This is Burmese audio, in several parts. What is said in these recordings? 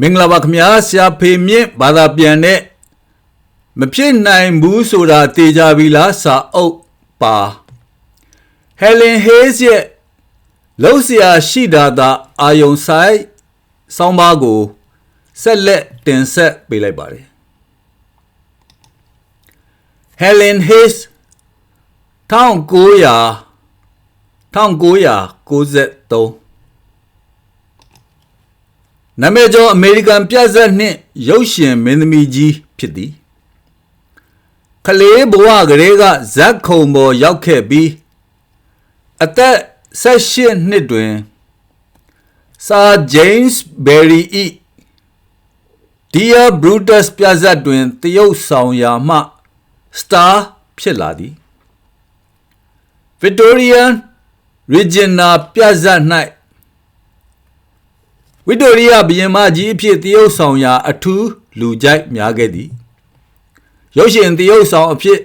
မင်္ဂလာပါခင်ဗျာဆရာဖေမြင့်ဘာသာပြန်တဲ့မဖြစ်နိုင်ဘူးဆိုတာသိကြပြီလားစာအုပ်ပါဟယ်လင်ဟေးစ်ရဲ့လှုပ်ရှားရှိတာသာအာယုံဆိုင်ဆောင်းပါးကိုဆက်လက်တင်ဆက်ပေးလိုက်ပါတယ်ဟယ်လင်ဟေးစ်1900 1993 နာမည်ကျော်အမေရိကန်ပြဇာတ်နှင့်ရုပ်ရှင်မင်းသမီးကြီးဖြစ်သည်ကလေးဘဝကလေးကဇက်ခုံပေါ်ရောက်ခဲ့ပြီးအသက်18နှစ်တွင်စာဂျိမ်းစ်ဘယ်ရီဤ Dear Brutus ပြဇာတ်တွင်တရုတ်ဆောင်ရာမှစတာဖြစ်လာသည် Victorian Regina ပြဇာတ်၌ ဝိတိုရိယဘုရင်မကြီးအဖြစ်တရုတ်ဆောင်ရာ အထူးလူကြိုက်များခဲ့သည်ရုပ်ရှင်တရုတ်ဆောင်အဖြစ်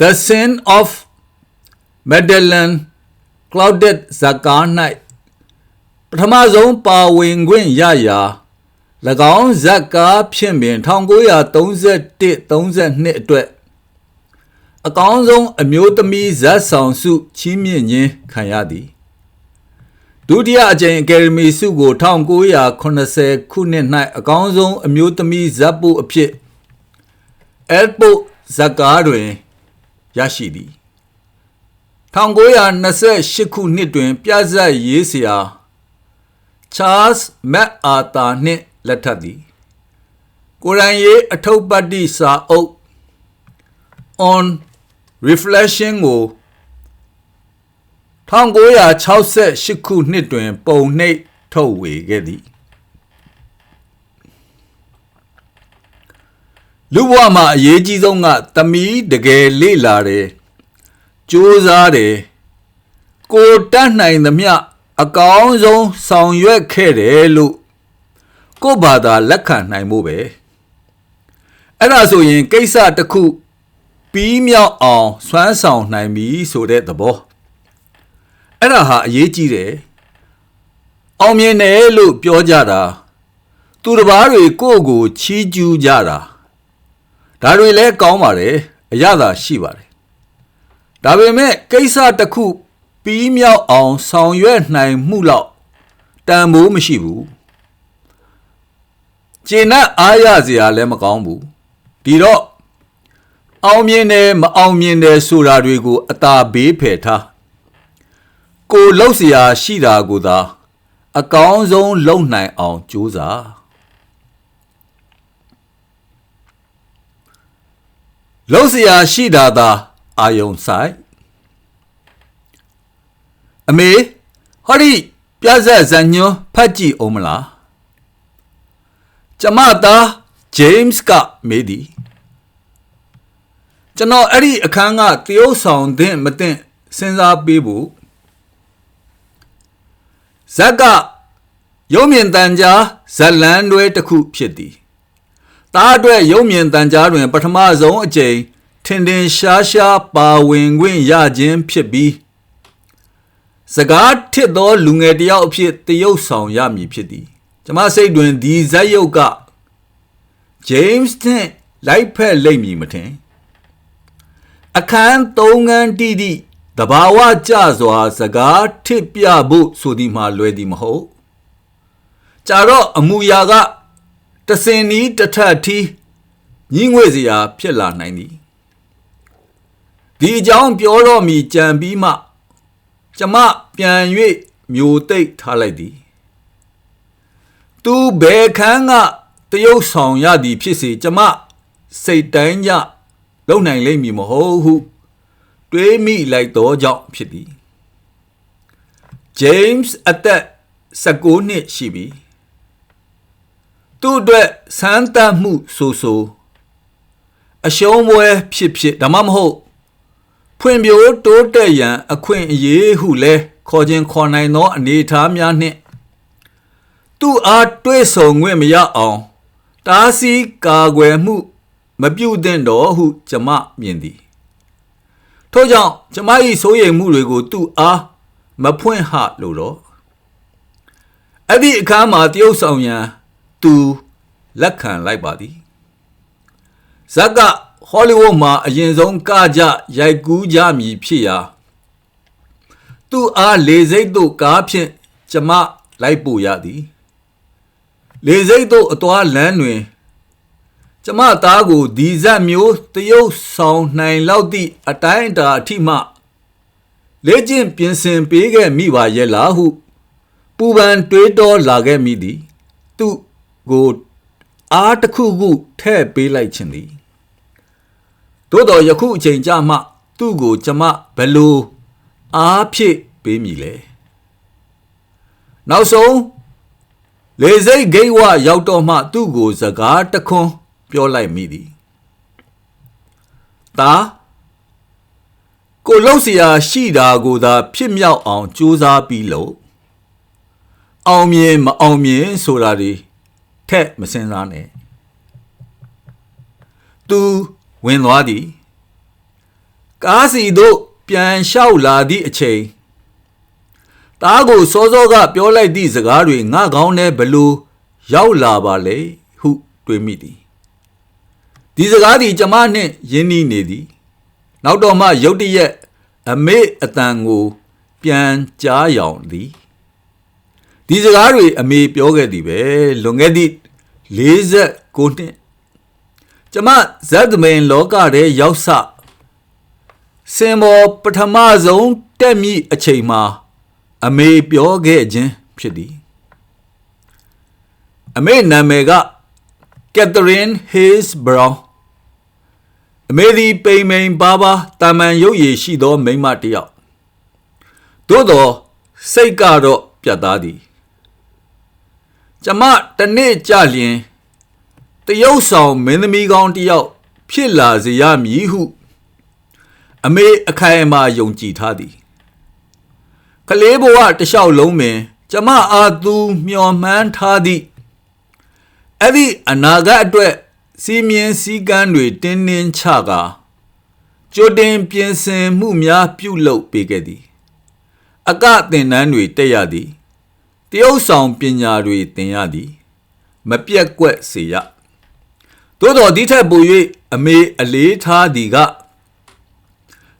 The Sin of Madeleine Clouded ဇာကား၌ပထမဆုံးပါဝင်ခွင့်ရရာ၎င်းဇက်ကားဖြင့်ပင်1931 32အတွက်အကောင်းဆုံးအမျိုးသမီးဇက်ဆောင်စုချီးမြှင့်ခြင်းခံရသည် ဒုတိယအကြိမ်အကယ်ဒမီဆုကို1980ခုနှစ်၌အကောင်းဆုံးအမျိုးသမီးဇက်ပုအဖြစ်အဲပုဇက်ကားတွင်ရရှိသည်1928ခုနှစ်တွင် ပြဇက်ရေးဆရာ Charles MacArthur နှင့်လက်ထပ်သည်ကိုရန်ရေးအထုပ်ပတ်တိစာအုပ် on reflection ကို 1968ခုနှစ်တွင် ပုံနှိပ်ထုတ်ဝေခဲ့သည်လူဘဝမှာအရေးကြီးဆုံးကသမီးတကယ်လေ့လာတယ်ကြိုးစားတယ်ကိုတတ်နိုင်သမျှအကောင်းဆုံးဆောင်ရွက်ခဲ့တယ်လို့ကိုယ့်ဘာသာလက်ခံနိုင်မှုပဲအဲ့ဒါဆိုရင်ကိစ္စတစ်ခုပြီးမြောက်အောင်စွမ်းဆောင်နိုင်ပြီဆိုတဲ့သဘော အဲ့ဒါဟာအရေးကြီးတယ်အောင်မြင်တယ်လို့ပြောကြတာသူတစ်ပါးတွေကိုယ့်ကိုချီးကျူးကြတာဒါတွေလည်းကောင်းပါတယ်အရသာရှိပါတယ်ဒါပေမဲ့ကိစ္စတစ်ခုပြီးမြောက်အောင်ဆောင်ရွက်နိုင်မှုလောက်တန်ဖိုးမရှိဘူးကျင့်တ်အားရစရာလည်းမကောင်းဘူးဒီတော့အောင်မြင်တယ်မအောင်မြင်တယ်ဆိုတာတွေကိုအသာဘေးဖယ်ထား ကိုလှုပ်เสียရှိတာကိုသာအကောင်းဆုံးလုပ်နိုင်အောင်ကြိုးစားလှုပ်เสียရှိတာသာအာယုံဆိုင်အမေဟောဒီပြဇက်ဇညွန်းဖတ်ကြည့်အောင်မလားကျမသားဂျိမ်းစ်ကမေးသည်ကျွန်တော်အဲ့ဒီအခန်းကတရုတ်ဆောင်တဲ့မတဲ့စဉ်းစားပေးဖို့ ဇက်ကရုံမြင့်တန်ကြားဇလန်းတွဲတစ်ခုဖြစ်သည်တားအတွက်ရုံမြင့်တန်ကြားတွင် ပထမဆုံးအကြိမ်ထင်ထင်ရှားရှားပါဝင်ခွင့်ရခြင်းဖြစ်ပြီးစကားထစ်သောလူငယ်တယောက်အဖြစ်တရုတ်ဆောင်ရမည်ဖြစ်သည်ကျမစိတ်တွင်ဒီဇက်ရုပ်က James နဲ့လိုက်ဖက်လိမ့်မည်မထင်အခန်း၃ခန်းတိတိ တဘာဝကြစွာစကားထစ်ပြဖို့ဆိုသည်မှာလွယ်သည်မဟုတ်ကြတော့အမူအရာကတစင်နီးတထက်ထီးညှိငွေ့စရာဖြစ်လာနိုင်သည်ဒီအကြောင်းပြောတော့မီကြံပြီးမှ ကျမပြန်၍မျိုးသိပ်ထားလိုက်သည်သူဘယ်ခန်းကတရုတ်ဆောင်ရသည်ဖြစ်စေကျမစိတ်တိုင်းကြလုံနိုင်လိမ့်မည်မဟုတ်ဟု တွေးမိလိုက်သောကြောင့်ဖြစ်သည် James အသက်19နှစ်ရှိပြီသူ့အတွက်စမ်းသပ်မှုဆိုဆိုအရှုံးပွဲဖြစ်ဖြစ်ဒါမှမဟုတ်ဖွံ့ဖြိုးတိုးတက်ရန် အခွင့်အရေးဟုလဲခေါ်ခြင်းခေါ်နိုင်သော အနေအထားများနှင့်သူ့အားတွေးဆုံခွင့်မရအောင်တားဆီးကာကွယ်မှု မပြုသင့်တော့ဟုကျမမြင်သည် ထို့ကြောင့်ကျမ၏စိုးရိမ်မှုတွေကိုသူ့အားမဖွင့်ဟလို့တော့အဲ့ဒီအခါမှာတရုတ်ဆောင်ရန်သူလက်ခံလိုက်ပါသည်ဇက်ကဟောလိဝုဒ်မှာအရင်ဆုံးကကြရိုက်ကူးကြမည်ဖြစ်ရာသူ့အားလေစိတ်တို့ကားဖြင့်ကျမလိုက်ပို့ရသည် လေစိတ်တို့အသွားလမ်းတွင် ကျမသားကိုဒီဇက်မျိုးတရုတ်ဆောင်နိုင်လောက်သည့်အတိုင်းအတာအထိမှလေ့ကျင့်ပြင်ဆင်ပေးခဲ့မိပါရဲ့လားဟုပူပန်တွေးတောလာခဲ့မိသည် သူ့ကိုအားတစ်ခုခုထဲ့ပေးလိုက်ခြင်းသည်သို့တော်ယခုအချိန်ကြမှ သူ့ကိုကျမဘယ်လိုအားဖြစ်ပေးမိလဲနောက်ဆုံးလေစိတ်ဂိတ်ဝရောက်တော့မှ သူ့ကိုစကားတခွန်း ပြောလိုက်မိသည်တာကိုလှုပ်เสียရှိတာကိုသာ ဖြစ်မြောက်အောင်ကြိုးစားပြီးလို့အောင်မြင်မအောင်မြင်ဆိုတာတွေထက်မစင်စားနဲ့သူဝင်သွားသည်ကားစီတို့ပြန်လျှောက်လာသည့်အချိန်တားကိုစောစောကပြောလိုက်သည့်စကားတွေငါကောင်းနဲ့ဘလို့ရောက်လာပါလေဟုတွေးမိသည် ဒီစကားသည်ကျမနှင့်ယင်းနှီးနေသည် နောက်တော့မှရုတ်တရက်အမေအတန်ကို ပြန်ကြားယောင်သည်ဒီစကားတွေအမေပြောခဲ့သည်ပဲလွန်ခဲ့သည့်49နှစ်ကျမဇက်သမင်လောကထဲရောက်စစင်မောပထမဆုံးတက်မိအချိန်မှာ အမေပြောခဲ့ခြင်းဖြစ်သည်အမေနာမည်က ကက်သရင်ဟေးစ်ဘရောင်းအမေဒီပိန်မိန်ပါပါတာမန်ရုပ်ရည်ရှိသောမိန်းမတစ်ယောက်သို့သောစိတ်ကတော့ပြတ်သားသည်ကျမတနေ့ကြလျင်တရုတ်ဆောင်မင်းသမီးကောင်းတစ်ယောက်ဖြစ်လာစေရမည်ဟု အမေအခိုင်အမာယုံကြည်ထားသည်ကလေးဘဝတလျှောက်လုံးပင် ကျမအားသူမျှော်မှန်းထားသည့် အဲ့ဒီအနာဂတ်အတွက်စီမင်းစည်းကမ်းတွေတင်းတင်းချကာကြိုတင်ပြင်ဆင်မှုများပြုလုပ်ပေးခဲ့သည် အကသင်တန်းတွေတက်ရသည်တရုတ်ဆောင်ပညာတွေသင်ရသည် မပြက်ကွက်စေရသို့တော်ဒီထက်ပို၍အမေအလေးထားသည်က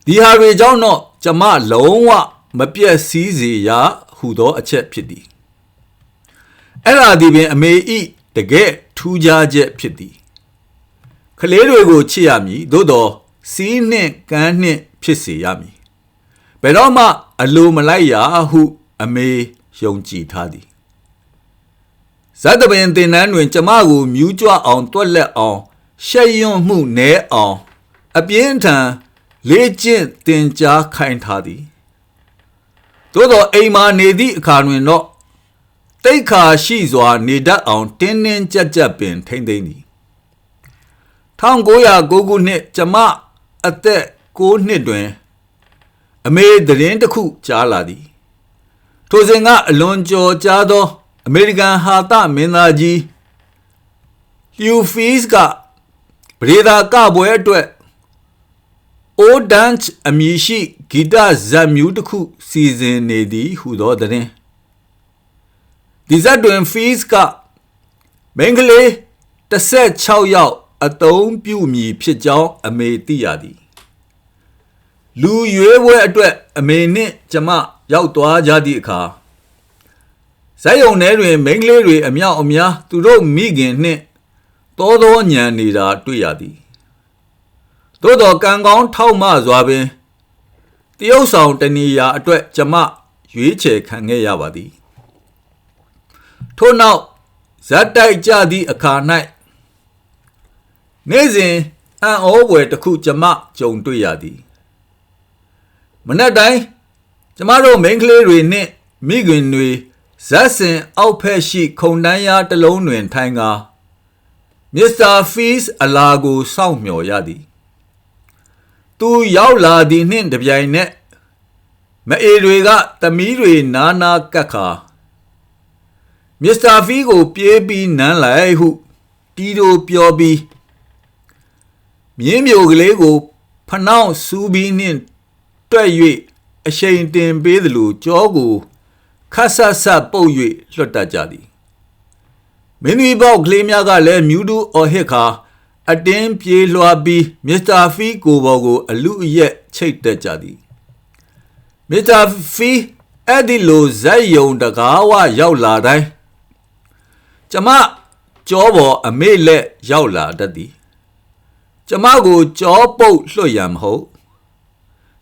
ဒီဟာတွေကြောင့်တော့ကျမလုံးဝမပြက်စည်းစေရဟုသောအချက်ဖြစ်သည်အဲ့ဒါဒီပင်အမေဤ တကယ်ထူးခြားချက်ဖြစ်သည်ကလေးတွေကိုချစ်ရမည်သို့တော်စီးနှင့်ကမ်းနှင့်ဖြစ်စေရမည်ဘယ်တော့မှအလိုမလိုက်ရဟု အမေယုံကြည်ထားသည်ဇတ်တပင်တင်နန်းတွင် ကျမကိုမြူးကြွအောင်တွက်လက်အောင်ရှက်ရွံ့မှုနဲအောင် အပြင်းထန်လေ့ကျင့်တင်ကြားခိုင်းထားသည်သို့သောအိမ်မာနေသည့်အခါတွင်တော့ တိတ်ခါရှိစွာ နေတတ်အောင်တင်းတင်းကြပ်ကြပ်ပင် ထိမ့်သိမ့်သည်1909ခုနှစ်ကျမအသက်9နှစ်တွင် အမေသတင်းတစ်ခုကြားလာသည် ထိုစဉ်ကအလွန်ကြော်ကြားသော အမေရိကန်ဟာသမင်းသားကြီးလျူဖီးစ်ကပရိသာကပွဲအတွက်အိုဒန့်အမည်ရှိဂီတဇက်မြူးတစ်ခု စီစဉ်နေသည် ဟုသောတဲ့ ဒီဇက်တွင်ဖီးစ်ကမင်္ဂလေး16ယောက်အတုံးပြုမည်ဖြစ်ကြောင်းအမေသိရသည်လူရွေးပွဲအတွက်အမေနှင့်ကျမရောက်သွားကြသည့်အခါဇက်ယုံထဲတွင်မိန်းကလေးတွေအမြောက်အများသူတို့မိခင်နှင့်တောသောညံနေတာတွေ့ရသည်သို့တော်ကံကောင်းထောက်မစွာပင်တရုတ်ဆောင်တနေရာအတွက်ကျမရွေးချယ်ခံခဲ့ရပါသည် ထို့နောက်ဇက်တိုက်ကြသည့်အခါ၌နေ့စဉ်အံ့ဩဖွယ်တစ်ခုကျမကြုံတွေ့ရသည်မနေ့တိုင်းကျမတို့မိန်းကလေးတွေနှင့်မိခင်တွေဇက်စင်အောက်ဖက်ရှိ ခုံတန်းရားတစ်လုံးတွင်ထိုင်ကာမစ္စတာဖီးစ်အလာကိုစောင့်မျှော်ရသည် သူရောက်လာသည်နှင့်တပြိုင်နက်မအေတွေကသမီးတွေနာနာကတ်ခါ မစ္စတာဖီကို ပြေးပြီးနမ်းလိုက်ဟုတီတိုပြောပြီးမြင်းမျိုးကလေးကို ဖနှောင်းစူးပြီးနှင့်တွက်၍အရှိန်တင်ပေးသလိုကြောကိုခတ်ဆက်ဆက်ပုတ်၍လွတ်တတ်ကြသည်မင်းကြီးပေါက်ကလေးများကလည်းမြူးတူအော်ဟစ်ခါအတင်းပြေးလွှားပြီးမစ္စတာဖီကိုဘော်ကို အလူအယက်ချိတ်တက်ကြသည်မစ္စတာဖီအဲ့ဒီလိုဇက်ယုံတကားဝရောက်လာတိုင်း ကျမကြောပေါ်အမေလက်ရောက်လာတတ်သည်ကျမကိုကြောပုတ်လွှတ်ရန်မဟုတ်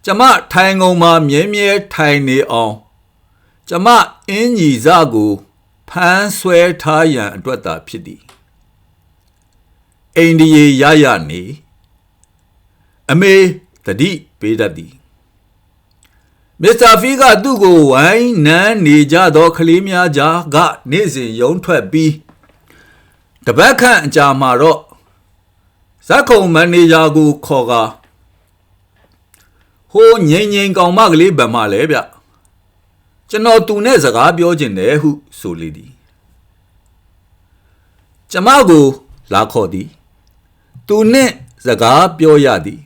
ကျမထိုင်ငုံမှာမြဲမြဲထိုင်နေအောင်ကျမအင်းညီစကိုဖမ်းဆွဲထားရန်အတွက်သာဖြစ်သည်အိန္ဒိယရရနေအမေတတိပေးတတ်သည် မစ္စတာဖီကသူ့ကိုဝိုင်းနန်းနေကြသောကလေးများကြားကနေ့စဉ်ရုံထွက်ပြီးတပတ်ခန့်အကြာမှာတော့ဇက်ခုံမန်နေဂျာကိုခေါ်ကာဟိုငိမ့်ငိမ့်ကောင်မကလေးဗမာလဲဗျကျွန်တော်သူနဲ့စကားပြောခြင်းတယ်ဟုဆိုလေသည်ကျမကိုလာခေါ်သည် သူနှင့်စကားပြောရသည်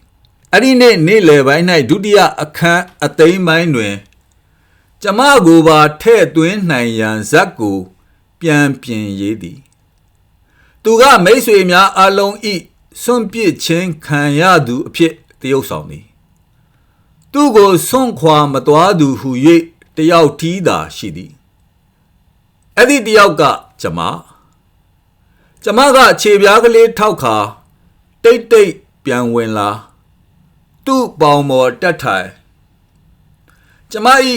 အဲ့ဒီနေ့နေ့လယ်ပိုင်း၌ဒုတိယအခန်းအသိမ်းပိုင်းတွင် ကျမကိုပါထဲ့သွင်းနိုင်ရန်ဇက်ကို ပြန်ပြင်ရေးသည် သူကမိတ်ဆွေများအလုံးဤစွန့်ပစ်ခြင်းခံရသူအဖြစ်တရုပ်ဆောင်သည် သူကိုစွန့်ခွာမသွားသူဟု၍တယောက်ထီးသာရှိသည်အဲ့ဒီတယောက်ကကျမကျမကခြေပြားကလေးထောက်ခါတိတ်တိတ်ပြန်ဝင်လာ သူ့ပေါင်ပေါ်တက်ထိုင်ကျမဤ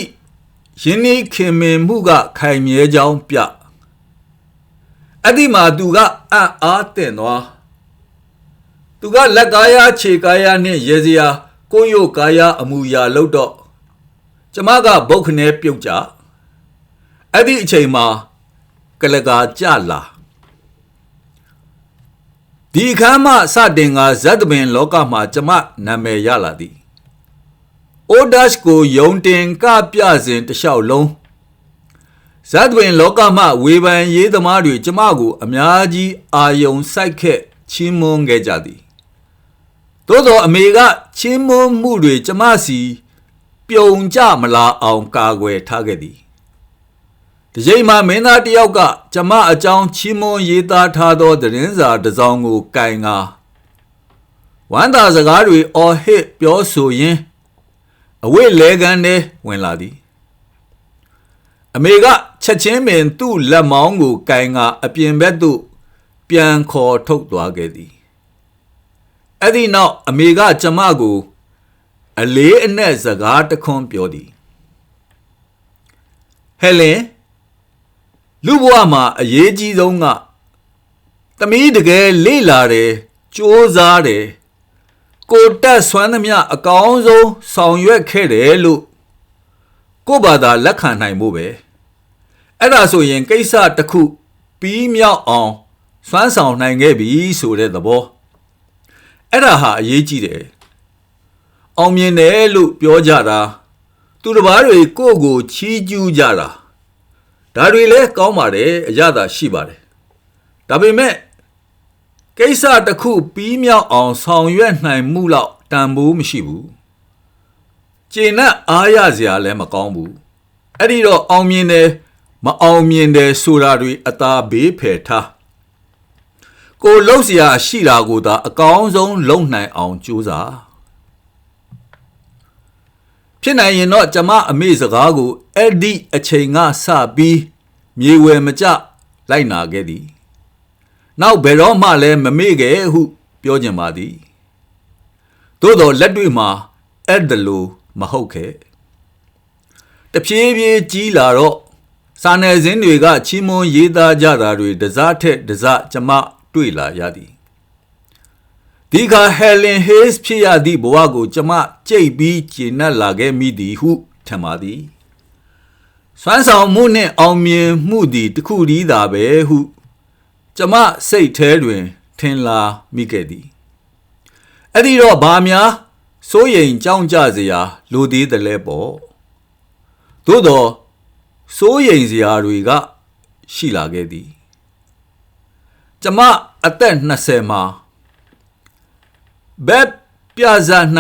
ယင်းဤခင်မင်မှုကခိုင်မြဲကြောင်းပြအဲ့ဒီမှာသူကအံ့အားတင်သွားသူကလက်ကားရခြေကားရနှင့်ရေစရာကိုယိုကာယအမူအရာလောက်တော့ကျမကဘုတ်ခနဲပြုတ်ကြအဲ့ဒီအချိန်မှာကလကာကြလာ ဒီခမ်းမှစတင်ကဇတ်တပင်လောကမှာကျမနာမည်ရလာသည်အိုဒတ်ကိုယုံတင်ကပြစဉ်တလျှောက်လုံးဇတ်တွင်လောကမှဝေဖန်ရေးသမားတွေကျမကိုအများကြီးအာယုံစိုက်ခက်ချီးမွမ်းခဲ့ကြသည်သို့သောအမေကချီးမွမ်းမှုတွေကျမစီ ပြုံကြမလာအောင်ကာကွယ်ထားခဲ့သည် ဒီချိန်မှာမင်းသားတယောက်ကကျမအကြောင်းချီးမွမ်းရေးသားထားသောသတင်းစာတစ်စောင်ကိုကင်ငါဝမ်းသာစကားတွေအော်ဟစ်ပြောဆိုရင်းအဝိလဲကန်ထဲဝင်လာသည်အမေကချက်ချင်းပင်သူ့လက်မောင်းကိုကင်ငါအပြင်ဘက်သို့ပြန်ခေါ်ထုတ်သွားခဲ့သည်အဲ့ဒီနောက်အမေကကျမကို အလေးအနက်စကားတခွန်းပြောသည်ဟဲလင် လူဘဝမှာအရေးကြီးဆုံးကသမီးတကယ်လေ့လာတယ်စ조사တယ်ကိုတက်ဆွမ်းသမျှအကောင်းဆုံးဆောင်ရွက်ခဲ့တယ်လို့ကိုဘာသာလက်ခံနိုင်ဖို့ပဲအဲ့ဒါဆိုရင်ကိစ္စတစ်ခုပြီးမြောက်အောင်စွမ်းဆောင်နိုင်ခဲ့ပြီဆိုတဲ့သဘောအဲ့ဒါဟာအရေးကြီးတယ်အောင်မြင်တယ်လို့ပြောကြတာသူတစ်ပါးတွေကိုယ့်ကိုချီးကျူးကြတာ ဒါတွေလည်းကောင်းပါတယ်အရသာရှိပါတယ်ဒါပေမဲ့ကိစ္စတစ်ခုပြီးမြောက်အောင်ဆောင်ရွက်နိုင်မှုလောက်တန်ဖိုးမရှိဘူးကျေနပ်အားရစရာလည်းမကောင်းဘူးအဲ့ဒီတော့အောင်မြင်တယ်မအောင်မြင်တယ်ဆိုတာတွေအသာဘေးဖယ်ထားကိုလှုပ်เสียရှိတာကိုသာအကောင်းဆုံးလုံနိုင်အောင်ကြိုးစား ဖြစ်နိုင်ရင်တော့ကျမအမေစကားကိုအဲ့ဒီအချိန်ကစပြီးမြေဝယ်မကြလိုက်နာခဲ့သည်နောက်ဘယ်တော့မှလည်းမမေ့ခဲ့ဟု ပြောကြပါသည်သို့တော်လက်တွေ့မှာအဲ့ဒလိုမဟုတ်ခဲ့တဖြည်းဖြည်းကြီးလာတော့စာနယ်ဇင်းတွေကချီးမွမ်းရေးသားကြတာတွေတစားထက်တစားကျမတွေ့လာရသည် ဒီခါဟယ်လင်ဟေးစ်ဖြစ်ရသည့်ဘဝကိုကျမကြိတ်ပြီးကျဉ်တ်လာခဲ့မိသည်ဟုထင်ပါသည်စွမ်းဆောင်မှုနှင့်အောင်မြင်မှုသည်တခုတည်းသာပဲဟု ကျမစိတ်ထဲတွင် ထင်လာမိခဲ့သည်အဲ့ဒီတော့ဘာများစိုးရိမ်ကြောင်းကြစရာလိုသေးတယ်လဲပေါ့သို့တော့စိုးရိမ်စရာတွေက ရှိလာခဲ့သည် ကျမအသက်20မှာ ဘက်ပြဇာ၌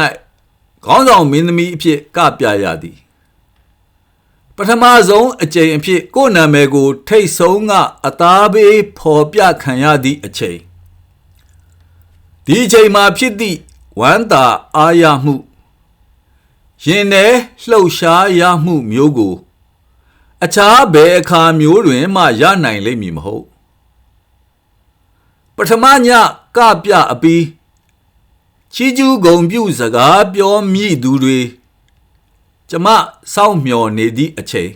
ခေါင်းဆောင်မင်းသမီးအဖြစ်ကပြရသည်ပထမဆုံးအကြိမ်အဖြစ်ကိုယ်နာမည်ကို ထိတ်ဆုံးကအသားဘေးဖော်ပြခံရသည့်အချိန်ဒီအချိန်မှာဖြစ်သည့်ဝမ်းသာအားရမှုရင်ထဲလှုပ်ရှားရမှုမျိုးကို အခြားဘယ်အခါမျိုးတွင်မှရနိုင်လိမ့်မည်မဟုတ်ပထမညကပြအပီး ချီးကျူးဂုံပြုစကားပြောမိသူတွေကျမစောင့်မျှော်နေသည့်အချိန်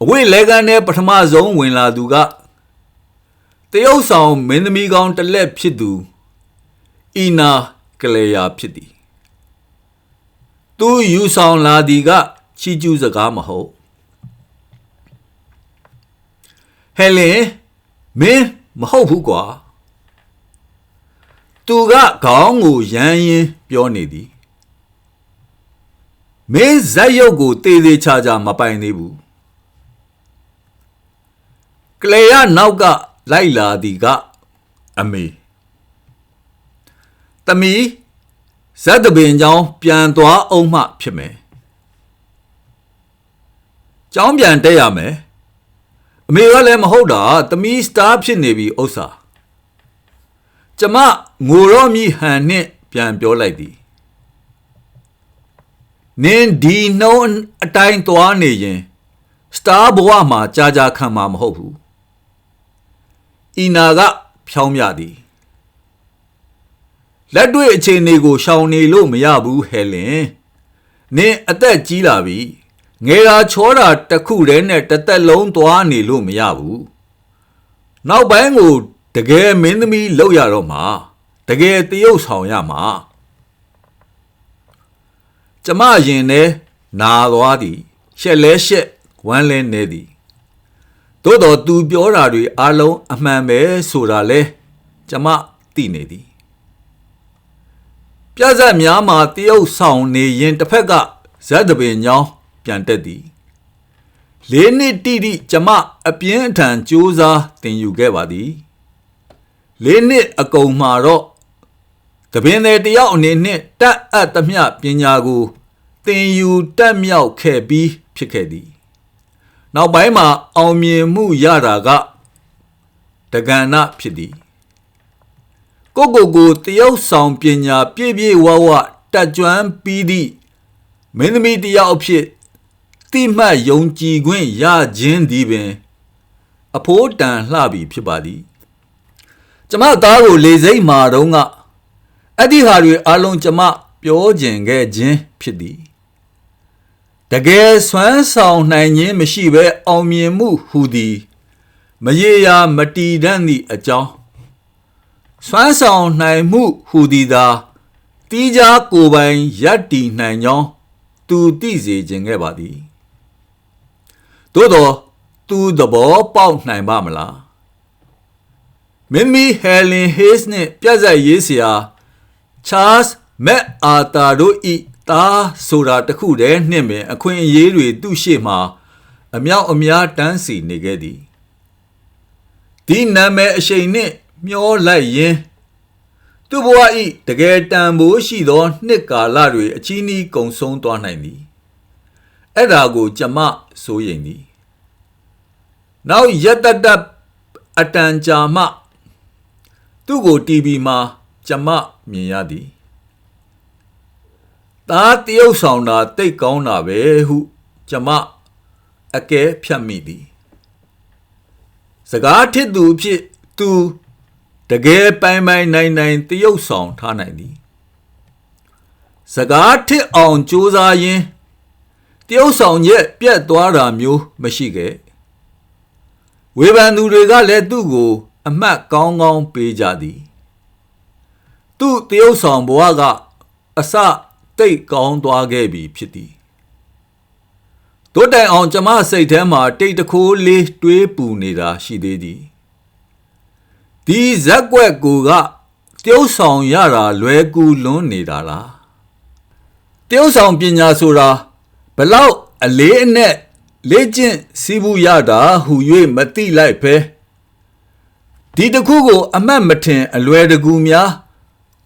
အဝိလေကန်နဲ့ပထမဆုံးဝင်လာသူကတရုတ်ဆောင်မင်းသမီးကောင်းတစ်လက်ဖြစ်သူအီနာကလေယာဖြစ်သည်သူယူဆောင်လာသည်ကချီးကျူးစကားမဟုတ်ဟဲလင်မင်းမဟုတ်ဘူးကွာ သူကခေါင်းကိုရမ်းရင်ပြောနေသည်မင်းဇက်ရုပ်ကိုတေးသေးချာချာမပိုင်သေးဘူးကလေရနောက်ကလိုက်လာသည်ကအမေတမီဇက်တပင်ချောင်းပြန်သွားအောင်မှဖြစ်မယ်ကျောင်းပြန်တက်ရမယ်အမေကလည်းမဟုတ်တာတမီစတားဖြစ်နေပြီဥစ္စာ ကျမငိုရောမြဟန်နှင့်ပြန်ပြောလိုက်သည်နင်းဒီနှုံးအတိုင်းသွားနေရင်စတားဘဝမှာကြာကြာခံမှာမဟုတ်ဘူးအီနာကဖြောင်းမြသည်လက်တွေ့အခြေအနေကိုရှောင်နေလို့မရဘူးဟဲလင်နင်းအသက်ကြီးလာပြီငယ်တာချောတာတစ်ခုတည်းနဲ့တစ်သက်လုံးသွားနေလို့မရဘူးနောက်ပိုင်းကို တကယ်မင်းသမီးလောက်ရတော့မှာတကယ်တရုပ်ဆောင်ရမှာကျမရင်နဲ့နာသွားသည်ရှက်လဲရှက်ဝမ်းလဲနေသည်သို့တော်သူပြောတာတွေအလုံးအမှန်ပဲဆိုတာလဲကျမသိနေသည်ပြဇက်များမှာတရုပ်ဆောင်နေရင်တစ်ဖက်ကဇက်တပင်ညောင်းပြန်တက်သည်လေးနှစ်တိတိကျမအပြင်းအထန်ကြိုးစားတင်ယူခဲ့ပါသည် လေးနှစ်အကုန်မှာတော့တပင်တဲ့တယောက်အနေနဲ့တက်အပ်သမျှပညာကိုသင်ယူတက်မြောက်ခဲ့ပြီးဖြစ်ခဲ့သည် နောက်ပိုင်းမှာအောင်မြင်မှုရတာကတက္ကနာဖြစ်သည်ကိုကိုကိုတရုတ်ဆောင်ပညာပြည့်ပြည့်ဝဝတက်ကြွပြီးသည့်မင်းသမီးတယောက်အဖြစ်တိမှတ်ယုံကြည်ခွင့်ရခြင်းသည်ပင် အဖိုးတန်လှပြီဖြစ်ပါသည် ကျမသားကိုလေစိတ်မာတော့ကအဲ့ဒီဟာတွေအလုံးကျမပြောကျင်ခဲ့ခြင်းဖြစ်သည်တကယ်ဆွမ်းဆောင်နိုင်ခြင်းမရှိဘဲအောင်မြင်မှုဟူသည်မရေရာမတီတတ်သည့်အကြောင်းဆွမ်းဆောင်နိုင်မှုဟူသည်သာတီးခြားကိုယ်ပိုင်ရပ်တည်နိုင်ကြောင်းသူသိစေခြင်းခဲ့ပါသည်သို့တော့သူသဘောပေါက်နိုင်ပါမလား မင်းမီဟယ်လင်ဟေးစ်နှင့်ပြတ်ဆက်ရေးစရာချားစ်မက်အာတာတို့ဤသားဆိုတာတခုတည်းနှင့်ပင်အခွင့်အရေးတွေသူ့ရှေ့မှာအမြောက်အများတန်းစီနေခဲ့သည်ဒီနာမည်အရှိန်နှင့်မျောလိုက်ရင်သူ့ဘဝဤတကယ်တန်ဖိုးရှိသောနှစ်ကာလတွေအချီးနှီးကုံဆုံးသွားနိုင်သည်အဲ့ဒါကိုကျမစိုးရိမ်သည်နောက်ရက်တတအတန်ကြာမှ သူ့ကို TV မှာကျမမြင်ရသည်သားတရုပ်ဆောင်တာတိတ်ကောင်းတာပဲဟုကျမအကဲဖြတ်မိသည်စကားထစ်သူဖြစ်သူတကယ်ပိုင်ပိုင်နိုင်နိုင်တရုပ်ဆောင်ထားနိုင်သည်စကားထစ်အောင်ကြိုးစားရင်တရုပ်ဆောင်ရဲ့ပြတ်သွားတာမျိုးမရှိခဲ့ဝေဖန်သူတွေကလည်းသူ့ကို အမှတ်ကောင်းကောင်းပေးကြသည် သူ့တရုပ်ဆောင်ဘဝကအစတိတ်ကောင်းသွားခဲ့ပြီဖြစ်သည်တို့တိုင်အောင်ကျမစိတ်ထဲမှာတိတ်တခိုးလေးတွေးပူနေတာရှိသေးသည်ဒီဇက်ကွက်ကိုကတရုပ်ဆောင်ရတာလွယ်ကူလွန်းနေတာလားတရုပ်ဆောင်ပညာဆိုတာဘလောက်အလေးအနက်လေ့ကျင့်စီးပူးရတာဟူ၍မတိလိုက်ပဲ ဒီတခုကို အမှတ်မထင် အလွယ်တကူများ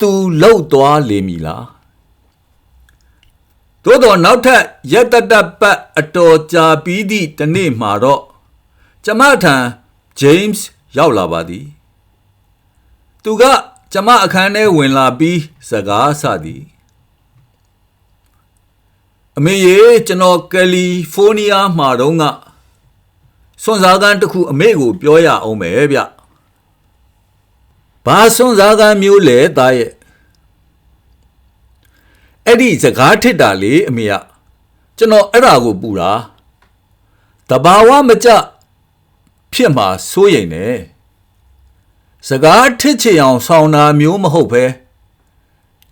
သူလှုပ်သွားလေမည်လားသို့တော်နောက်ထပ်ရက်တတပတ်အတော်ကြာပြီးသည့်တနေ့မှာတော့ကျမထံ James ရောက်လာပါသည် သူက ကျမအခန်းထဲဝင်လာပြီးစကားဆသည်အမေရေကျွန်တော်ကယ်လီဖိုးနီးယားမှာတော့ကစွန်စားကန်းတစ်ခုအမေကိုပြောရအောင်ပဲဗျ ဘာစွန်စားကန်းမျိုးလဲသားရဲ့အဲ့ဒီစကားထစ်တာလေအမေကကျွန်တော်အဲ့ဒါကိုပူတာတဘာဝမကြဖြစ်မှာစိုးရိမ်နေစကားထစ်ချင်အောင်ဆောင်းတာမျိုးမဟုတ်ပဲ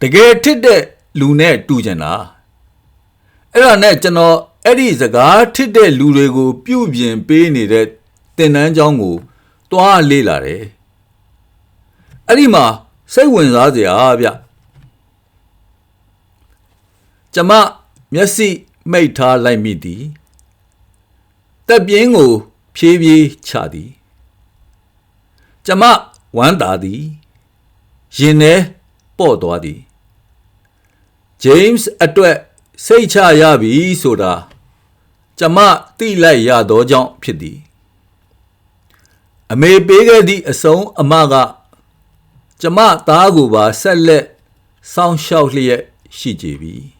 တကယ်ထစ်တဲ့လူနဲ့တူကြတာအဲ့ဒါနဲ့ကျွန်တော်အဲ့ဒီစကားထစ်တဲ့လူတွေကို ပြုပြင်ပေးနေတဲ့တင်နန်းเจ้าကိုတွားလေ့လာတယ် အဲ့ဒီမှာစိတ်ဝင်စားစရာဗျကျမမျက်စိမိတ်ထားလိုက်မိသည်တက်ပြင်းကို ဖြည်းဖြည်းချသည်ကျမဝမ်းသာသည်ရင်ထဲပေါ့သွားသည် James အတွက်စိတ်ချရပြီဆိုတာကျမသိလိုက်ရသောကြောင့်ဖြစ်သည် အမေပေးခဲ့သည့်အဆုံးအမက ကျမသားကိုပါဆက်လက်စောင့်ရှောက်လျက်ရှိကြပြီ